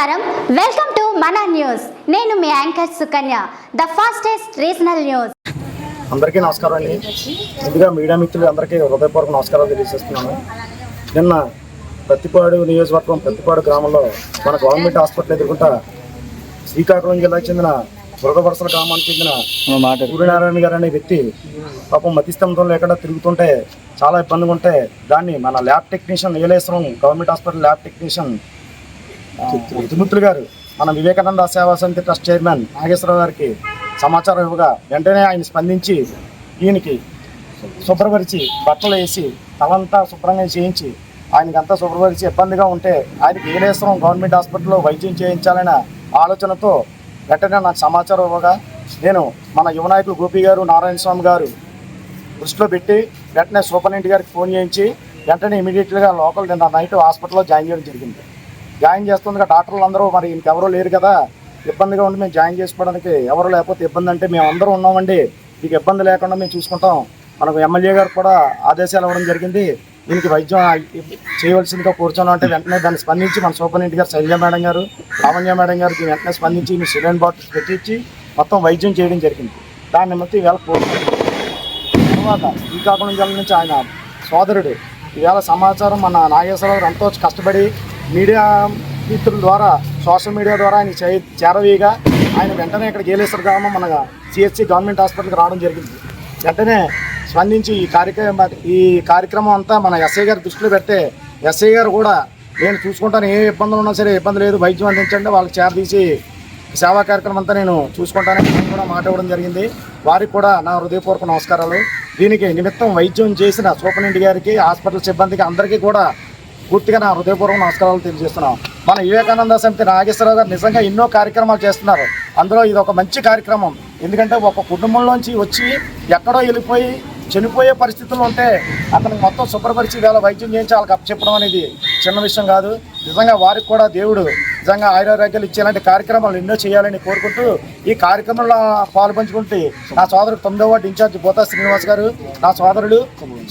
నమస్కారం. Welcome to మన news నేను మీ anchor Sukanya the fastest regional news అందరికీ నమస్కారం అండి. ముందుగా మీడియా మిత్రులు అందరికీ హృదయపూర్వక నమస్కారాలు తెలియజేస్తున్నాను. నిన్న ప్రతిపాడు నియోజకవర్గం ప్రతిపాడు గ్రామంలో మన గవర్నమెంట్ హాస్పిటల్ ఎదుర్కొంటా శ్రీకాకుళం జిల్లాకు చెందిన బురదవరసల గ్రామానికి చెందిన సూర్యనారాయణ గారు అనే వ్యక్తి పాపం మతిస్తంభం లేకుండా తిరుగుతుంటే చాలా ఇబ్బందిగా ఉంటే దాన్ని మన lab technician Nileshwaram government hospital lab technician Tirumurthulu garu మన వివేకానంద సేవా సమితి ట్రస్ట్ చైర్మన్ నాగేశ్వరరావు గారికి సమాచారం ఇవ్వగా వెంటనే ఆయన స్పందించి ఈయనకి శుభ్రపరిచి బట్టలు వేసి తలంతా శుభ్రంగా చేయించి ఆయనకంతా శుభ్రపరిచి ఇబ్బందిగా ఉంటే ఆయనకి ఏలేశ్వరం గవర్నమెంట్ హాస్పిటల్లో వైద్యం చేయించాలనే ఆలోచనతో వెంటనే నాకు సమాచారం ఇవ్వగా నేను మన యువనాయకులు గోపి గారు నారాయణ స్వామి గారు దృష్టిలో పెట్టి వెంటనే సూపరింటెండెంట్ గారికి ఫోన్ చేయించి వెంటనే ఇమీడియట్గా లోకల్ నిన్న నైట్ హాస్పిటల్లో జాయిన్ చేయడం జరిగింది. జాయిన్ చేస్తుందిగా డాక్టర్లు అందరూ మరి ఇంకెవరూ లేరు కదా. ఇబ్బందిగా ఉండి మేము జాయిన్ చేసుకోవడానికి ఎవరు లేకపోతే ఇబ్బంది అంటే మేము అందరూ ఉన్నామండి. మీకు ఇబ్బంది లేకుండా మేము చూసుకుంటాం. మనకు ఎమ్మెల్యే గారు కూడా ఆదేశాలు ఇవ్వడం జరిగింది. దీనికి వైద్యం చేయవలసిందిగా కూర్చోను అంటే వెంటనే దాన్ని స్పందించి మన సూపరింటెండెంట్ గారు శైలజ మేడం గారు లావణ్య మేడం గారు దీన్ని వెంటనే స్పందించి మీ సిలిండర్ బాటిల్స్ పెట్టించి మొత్తం వైద్యం చేయడం జరిగింది. దాన్ని బట్టి ఈవేళ కోరుతున్నాం తర్వాత శ్రీకాకుళం జిల్లా నుంచి ఆయన సోదరుడు. ఇవాళ సమాచారం మన నాగేశ్వరరావు ఎంతో కష్టపడి మీడియా మిత్రుల ద్వారా సోషల్ మీడియా ద్వారా ఆయన చే- చేరవేయగా ఆయన వెంటనే ఇక్కడ గేలేశ్వర గ్రామం మన సిహెచ్సి గవర్నమెంట్ హాస్పిటల్కి రావడం జరిగింది. వెంటనే స్పందించి ఈ కార్యక్రమం ఈ కార్యక్రమం అంతా మన ఎస్ఐ గారి దృష్టిలో పెడితే ఎస్ఐ గారు కూడా నేను చూసుకుంటాను ఏ ఇబ్బందులు ఉన్నా సరే ఇబ్బంది లేదు వైద్యం అందించండి వాళ్ళకి చేరదీసి సేవా కార్యక్రమం అంతా నేను చూసుకుంటానని కూడా మాట జరిగింది. వారికి కూడా నా హృదయపూర్వక నమస్కారాలు. దీనికి నిమిత్తం వైద్యం చేసిన సూపరింటెండెంట్ గారికి హాస్పిటల్ సిబ్బందికి అందరికీ కూడా పూర్తిగా నా హృదయపూర్వక నమస్కారాలు తెలియజేస్తున్నాం. మన వివేకానంద సమితి నాగేశ్వరరావు గారు నిజంగా ఎన్నో కార్యక్రమాలు చేస్తున్నారు. అందులో ఇది ఒక మంచి కార్యక్రమం. ఎందుకంటే ఒక కుటుంబంలోంచి వచ్చి ఎక్కడో వెళ్ళిపోయి చనిపోయే పరిస్థితుల్లో ఉంటే అతనికి మొత్తం శుభ్రపరిచి వేళ వైద్యం చేయించి వాళ్ళకి అప్పచెప్పడం అనేది చిన్న విషయం కాదు. నిజంగా వారికి కూడా దేవుడు నిజంగా ఆయురారోగ్యాలు ఇచ్చేలాంటి కార్యక్రమాలు ఎన్నో చేయాలని కోరుకుంటూ ఈ కార్యక్రమంలో పాల్పంచుకుంటే నా సోదరుడు తొమ్మిదో వార్డు ఇన్ఛార్జ్ బోతా శ్రీనివాస్ గారు నా సోదరుడు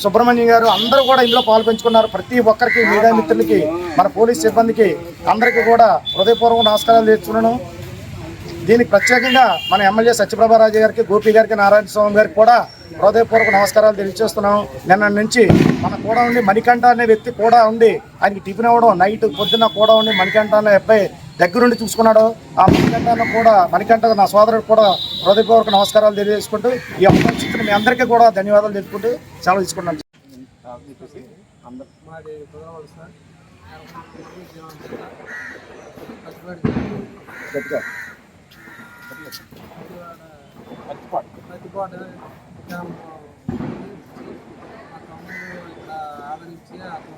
సుబ్రహ్మణ్యం గారు అందరూ కూడా ఇందులో పాల్పంచుకున్నారు. ప్రతి ఒక్కరికి మీడియా మిత్రులకి మన పోలీస్ సిబ్బందికి అందరికీ కూడా హృదయపూర్వక నమస్కారాలు తెచ్చుకున్నాను దీనికి ప్రత్యేకంగా మన ఎమ్మెల్యే సత్యప్రభారాజు గారికి గోపి గారికి నారాయణ స్వామి గారికి కూడా హృదయపూర్వక నమస్కారాలు తెలియజేస్తున్నాం నిన్న నుంచి మన కూడా ఉండి మణికంఠ అనే వ్యక్తి కూడా ఉండి ఆయనకి టిఫిన్ ఇవ్వడం నైట్ పొద్దున్న కూడా ఉండి మణికంఠ అనే అబ్బాయి దగ్గరుండి చూసుకున్నాడు ఆ మణికంఠను కూడా మణికంఠ నా సోదరుడు కూడా హృదయపూర్వక నమస్కారాలు తెలియజేసుకుంటూ ఈ అవకాశం మీ అందరికీ కూడా ధన్యవాదాలు తెలుపుకుంటూ సెలవు తీసుకున్నాను గట్టిగా. మా తమ్ముడు ఆదరించి అతను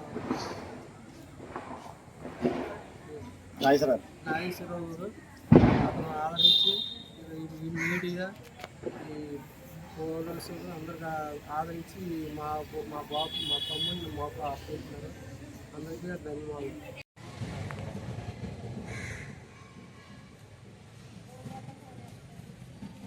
నాగేశ్వరరావు నాగేశ్వరరావు గారు అతను ఆదరించి ఈ- మీడియా ఈ అందరికి ఆదరించి మా మా బాబు మా తమ్ముడిని మాకు ఆపుతున్నారు అందరికీ ధన్యవాదాలు.